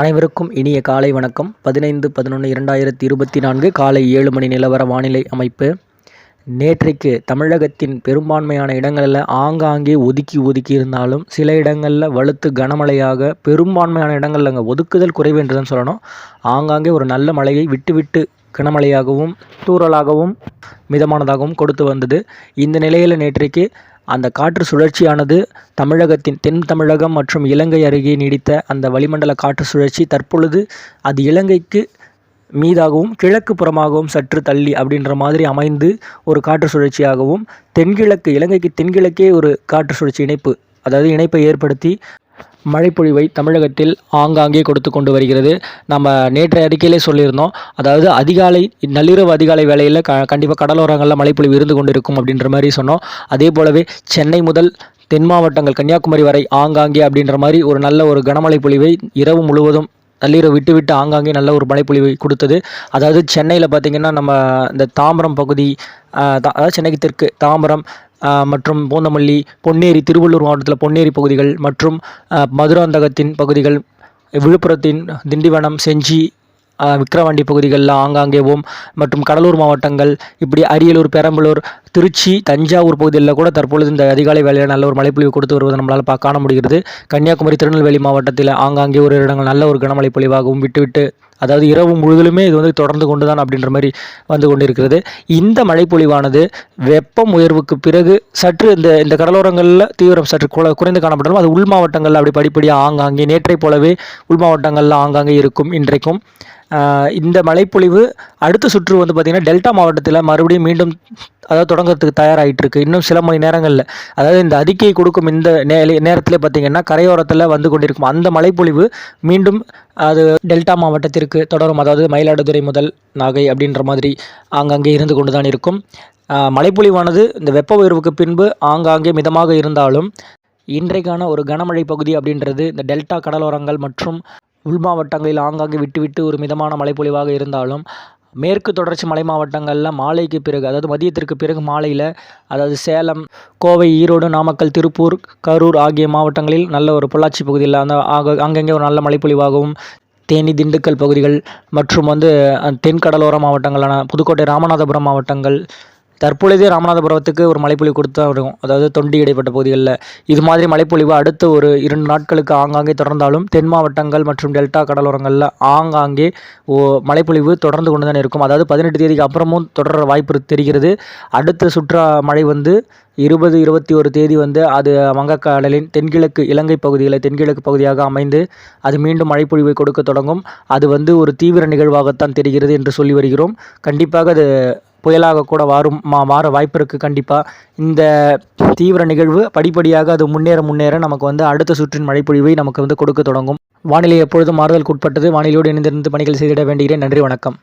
அனைவருக்கும் இனிய காலை வணக்கம். பதினைந்து பதினொன்று இரண்டாயிரத்தி இருபத்தி நான்கு காலை ஏழு மணி நிலவர வானிலை அமைப்பு. நேற்றைக்கு தமிழகத்தின் பெரும்பான்மையான இடங்களில் ஆங்காங்கே ஒதுக்கி ஒதுக்கி இருந்தாலும் சில இடங்களில் வலுத்து கனமழையாக பெரும்பான்மையான இடங்களில் அங்கே ஒதுக்குதல் குறைவு என்று தான் சொல்லணும். ஆங்காங்கே ஒரு நல்ல மழையை விட்டு விட்டு கனமழையாகவும் தூறலாகவும் மிதமானதாகவும் கொடுத்து வந்தது. இந்த நிலையில் நேற்றைக்கு அந்த காற்று சுழற்சியானது தமிழகத்தின் தென் தமிழகம் மற்றும் இலங்கை அருகே நீடித்த அந்த வளிமண்டல காற்று சுழற்சி தற்பொழுது அது இலங்கைக்கு மீதாகவும் கிழக்கு புறமாகவும் சற்று தள்ளி அப்படின்ற மாதிரி அமைந்து ஒரு காற்று சுழற்சியாகவும் தென்கிழக்கு இலங்கைக்கு தென்கிழக்கே ஒரு காற்று சுழற்சி இணைப்பு அதாவது இணைப்பை ஏற்படுத்தி மழைப்பொழிவை தமிழகத்தில் ஆங்காங்கே கொடுத்து கொண்டு வருகிறது. நம்ம நேற்றைய அறிக்கையிலே சொல்லியிருந்தோம். அதாவது அதிகாலை நள்ளிரவு அதிகாலை வேளையில் க கண்டிப்பாக கடலோரங்களில் மழைப்பொழிவு இருந்து கொண்டு இருக்கும் அப்படின்ற மாதிரி சொன்னோம். அதே போலவே சென்னை முதல் தென் மாவட்டங்கள் கன்னியாகுமரி வரை ஆங்காங்கே அப்படின்ற மாதிரி ஒரு நல்ல ஒரு கனமழை பொழிவை இரவு முழுவதும் நள்ளிரவு விட்டு விட்டு ஆங்காங்கே நல்ல ஒரு மழைப்பொழிவை கொடுத்தது. அதாவது சென்னையில் பார்த்திங்கன்னா நம்ம இந்த தாம்பரம் பகுதி அதாவது சென்னைக்கு தெற்கு தாம்பரம் மற்றும் பூந்தமல்லி பொன்னேரி திருவள்ளூர் மாவட்டத்தில் பொன்னேரி பகுதிகள் மற்றும் மதுராந்தகத்தின் பகுதிகள் விழுப்புரத்தின் திண்டிவனம் செஞ்சி விக்கிரவாண்டி பகுதிகளில் ஆங்காங்கேவும் மற்றும் கடலூர் மாவட்டங்கள் இப்படி அரியலூர் பெரம்பலூர் திருச்சி தஞ்சாவூர் பகுதியில் கூட தற்பொழுது இந்த அதிகாலை வேலையில் நல்ல ஒரு மழைப்பொழிவு கொடுத்து வருவதை நம்மளால் பா காண முடிகிறது. கன்னியாகுமரி திருநெல்வேலி மாவட்டத்தில் ஆங்காங்கே ஒரு இடங்கள் நல்ல ஒரு கனமழை பொழிவாகவும் விட்டுவிட்டு அதாவது இரவு முழுவதுமே இது வந்து தொடர்ந்து கொண்டு தான் அப்படின்ற மாதிரி வந்து கொண்டிருக்கிறது. இந்த மழைப்பொழிவானது வெப்பம் உயர்வுக்கு பிறகு சற்று இந்த இந்த கடலோரங்களில் தீவிரம் சற்று குறைந்து காணப்பட்டாலும் அது உள் மாவட்டங்களில் அப்படி படிப்படியாக ஆங்காங்கே நேற்றை போலவே உள் மாவட்டங்களில் ஆங்காங்கே இருக்கும் இன்றைக்கும். இந்த மழைப்பொழிவு அடுத்த சுற்று வந்து பார்த்திங்கன்னா டெல்டா மாவட்டத்தில் மறுபடியும் மீண்டும் அதாவது தொடங்கிறதுக்கு தயாராகிட்டு இருக்கு இன்னும் சில மணி நேரங்களில். அதாவது இந்த அறிக்கையை கொடுக்கும் இந்த நே நேரத்தில் பார்த்திங்கன்னா கரையோரத்தில் வந்து கொண்டிருக்கும் அந்த மழைப்பொழிவு மீண்டும் அது டெல்டா மாவட்டத்திற்கு தொடரும். அதாவது மயிலாடுதுறை முதல் நாகை அப்படின்ற மாதிரி ஆங்காங்கே இருந்து கொண்டு தான் இருக்கும் மழைப்பொழிவானது இந்த வெப்ப உயர்வுக்கு பின்பு ஆங்காங்கே மிதமாக இருந்தாலும் இன்றைக்கான ஒரு கனமழை பகுதி அப்படின்றது இந்த டெல்டா கடலோரங்கள் மற்றும் உள் மாவட்டங்களில் ஆங்காங்கே விட்டு விட்டு ஒரு மிதமான மழைப்பொழிவாக இருந்தாலும் மேற்கு தொடர்ச்சி மலை மாவட்டங்களில் மாலைக்கு பிறகு அதாவது மதியத்திற்கு பிறகு மாலையில் அதாவது சேலம் கோவை ஈரோடு நாமக்கல் திருப்பூர் கரூர் ஆகிய மாவட்டங்களில் நல்ல ஒரு பொள்ளாச்சி பகுதியில் அந்த ஆக அங்கங்கே ஒரு நல்ல மழைப்பொழிவாகவும் தேனி திண்டுக்கல் பகுதிகள் மற்றும் வந்து தென் கடலோர மாவட்டங்களான புதுக்கோட்டை ராமநாதபுரம் மாவட்டங்கள் தற்பொழுதே ராமநாதபுரத்துக்கு ஒரு மழைப்பொழிவு கொடுத்தா இருக்கும் அதாவது தொண்டி இடைப்பட்ட பகுதிகளில் இது மாதிரி மழைப்பொழிவு அடுத்த ஒரு இரண்டு நாட்களுக்கு ஆங்காங்கே தொடர்ந்தாலும் தென் மாவட்டங்கள் மற்றும் டெல்டா கடலோரங்களில் ஆங்காங்கே ஓ மழைப்பொழிவு தொடர்ந்து கொண்டு தான் இருக்கும். அதாவது பதினெட்டு தேதிக்கு அப்புறமும் தொடர வாய்ப்பு தெரிகிறது. அடுத்த சுற்றா மழை வந்து இருபது இருபத்தி ஒரு தேதி வந்து அது வங்கக்கடலின் தென்கிழக்கு இலங்கை பகுதியில் தென்கிழக்கு பகுதியாக அமைந்து அது மீண்டும் மழைப்பொழிவை கொடுக்க தொடங்கும். அது வந்து ஒரு தீவிர நிகழ்வாகத்தான் தெரிகிறது என்று சொல்லி வருகிறோம். கண்டிப்பாக அது புயலாக கூட வாரும் மா மாற வாய்ப்பு இருக்குது கண்டிப்பாக இந்த தீவிர நிகழ்வு படிப்படியாக அது முன்னேற முன்னேற நமக்கு வந்து அடுத்த சுற்றின் மழைப்பொழிவை நமக்கு வந்து கொடுக்க தொடங்கும். வானிலை எப்பொழுதும் மாறுதலுக்கு உட்பட்டது. வானிலையோடு இணைந்திருந்து பணிகள் செய்திட வேண்டுகிறேன். நன்றி வணக்கம்.